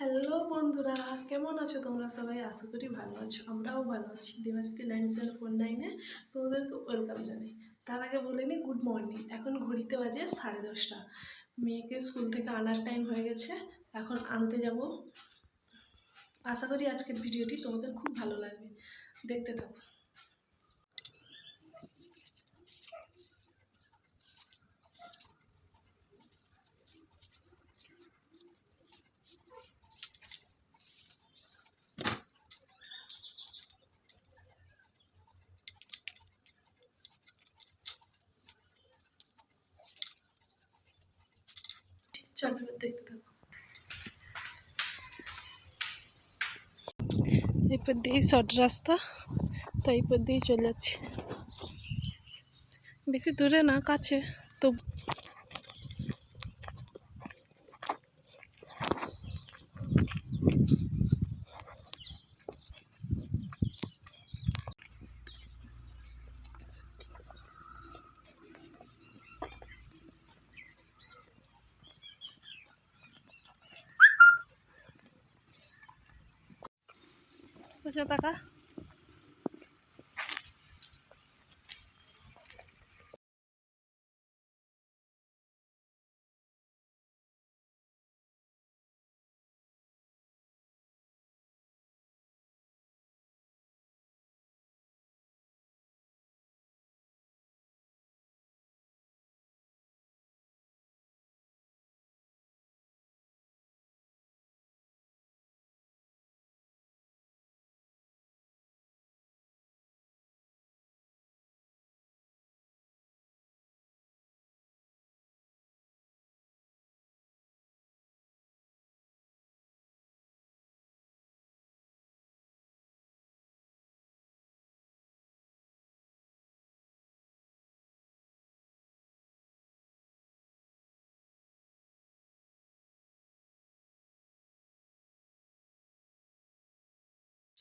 Hello বন্ধুরা। কেমন আছো তোমরা সবাই? আশা করি ভালো আছো। আমরাও ভালো আছি। দেবাস্তি নাইন সেভেন ফোর নাইনে তোমাদেরকে ওয়েলকাম জানাই। তার আগে বলে নিই গুড মর্নিং এখন ঘড়িতে বাজে সাড়ে দশটা। মেয়েকে স্কুল থেকে আনার টাইম হয়ে গেছে। এখন আনতে যাব। আশা করি আজকের ভিডিওটি তোমাদের খুব ভালো লাগবে। দেখতে থাকো চলো এবার দেখতে থাকো এরপর দিয়েই শর্ট রাস্তা তাই এরপর দিয়েই চলে যাচ্ছি। বেশি দূরে না কাছে তো বুঝে টাকা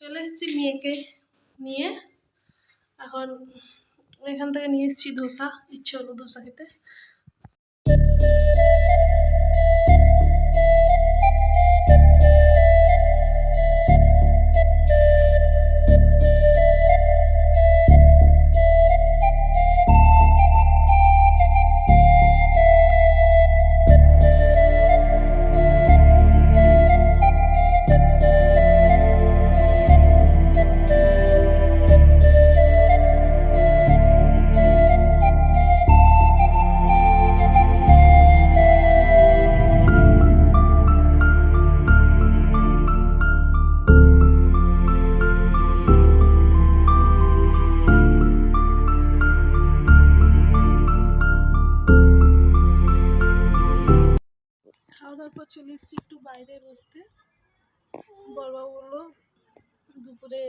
চলে এসেছি মেয়েকে নিয়ে। এখন এখান থেকে নিয়ে এসেছি ধোসা ইচ্ছে হলো ধোসা খেতে। চলে এসেছি একটু বাইরে বসতে। বড়বাবু বলল দুপুরে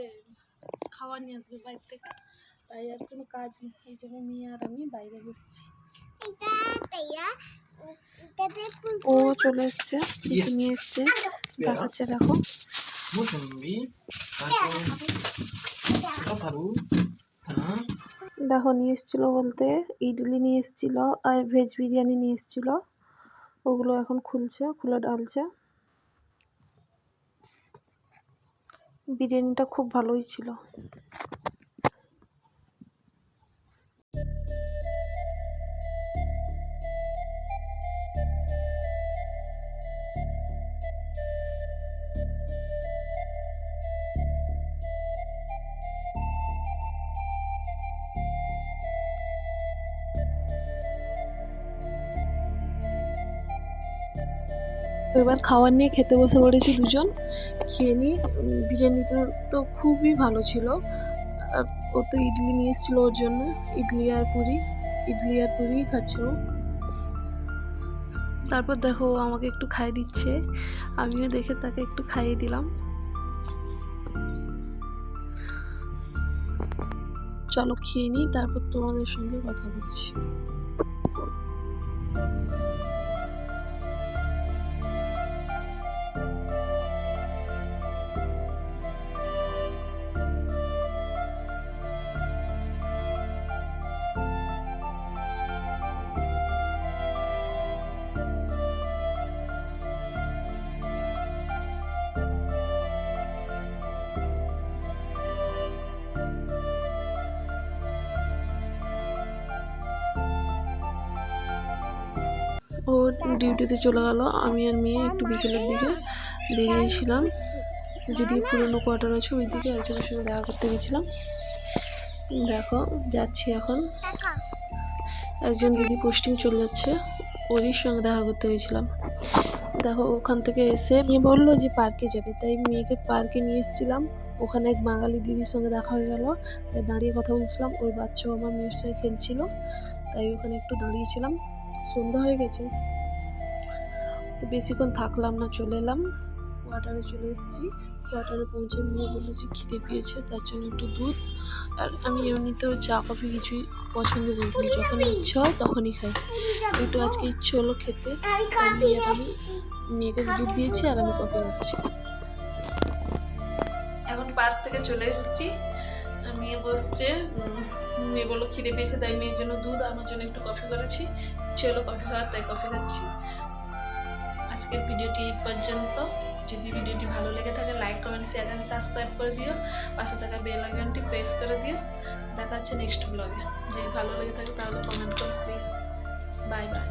খাওয়া নিয়ে আসবে বাইরে থেকে। তাই আর কোনো কাজ নেই। এই জন্য মেয়ে আর আমি বাইরে বসছি। ও চলে এসছে কিছু নিয়ে এসছে। দেখাচ্ছে দেখো। হ্যাঁ। দেখো নিয়ে এসেছিল বলতে ইডলি নিয়ে এসেছিল আর ভেজ বিরিয়ানি নিয়ে এসেছিল। ওগুলো এখন খুলছে খুলে ডালছে বিরিয়ানিটা খুব ভালোই ছিল। এবার খাবার নিয়ে খেতে বসে পড়েছি দুজন। খেয়ে নিই বিরিয়ানিটা তো খুবই ভালো ছিল। আর ও তো ইডলি নিয়ে এসেছিল ওর জন্য। ইডলি আর পুরি, ইডলি আর পুরি খাচ্ছে তারপর দেখো আমাকে একটু খাইয়ে দিচ্ছে। আমিও দেখে তাকে একটু খাইয়ে দিলাম। চলো খেয়ে নিই, তারপর তোমাদের সঙ্গে কথা বলছি। ও ডিউটিতে চলে গেল। আমি আর মেয়ে একটু বিকেলের দিকে বেরিয়েছিলাম। যদি পুরনো কোয়ার্টার আছে ওই দিকে একজনের সঙ্গে দেখা করতে গেছিলাম। দেখো, যাচ্ছি এখন। একজন দিদি পোস্টিং চলে যাচ্ছে, ওরই সঙ্গে দেখা করতে গেছিলাম। দেখো, ওখান থেকে এসে মেয়ে বলল যে পার্কে যাবে। তাই মেয়েকে পার্কে নিয়ে এসেছিলাম। ওখানে এক বাঙালি দিদির সঙ্গে দেখা হয়ে গেল। তাই দাঁড়িয়ে কথা বলছিলাম। ওর বাচ্চাও আমার মেয়ের সঙ্গে খেলছিল। তাই ওখানে একটু দাঁড়িয়েছিলাম। সন্ধ্যা হয়ে গেছে। তো বেশিক্ষণ থাকলাম না, চলে এলাম। কোয়ার্টারে চলে এসেছি। কোয়ার্টারে পৌঁছে মেয়ে বলল যে খিদে পেয়েছে, তার জন্য একটু দুধ। আর আমি এমনিতেও চা, কফি কিছুই পছন্দ করি না। যখন ইচ্ছে হয় তখনই খাই। একটু আজকে ইচ্ছে হলো খেতে। তাই মেয়ে আর আমি মেয়েকে দুধ দিয়েছি আর আমি কফি খাচ্ছি। এখন পার্ক থেকে চলে এসেছি। মেয়ে বসছে মেয়ে বলল, খিদে পেয়েছে, তাই মেয়ের জন্য দুধ, আমার জন্য একটু কফি করেছি। হলো কফি খাওয়ার তাই কফি খাচ্ছি। আজকের ভিডিওটি পর্যন্ত। যদি ভিডিওটি ভালো লেগে থাকে like comment share and subscribe করে দিও। পাশে থাকা বেল আইকনটি প্রেস করে দিও। দেখা হচ্ছে নেক্সট ব্লগে যদি ভালো লেগে থাকে, তাহলে কমেন্ট করো প্লিজ বাই বাই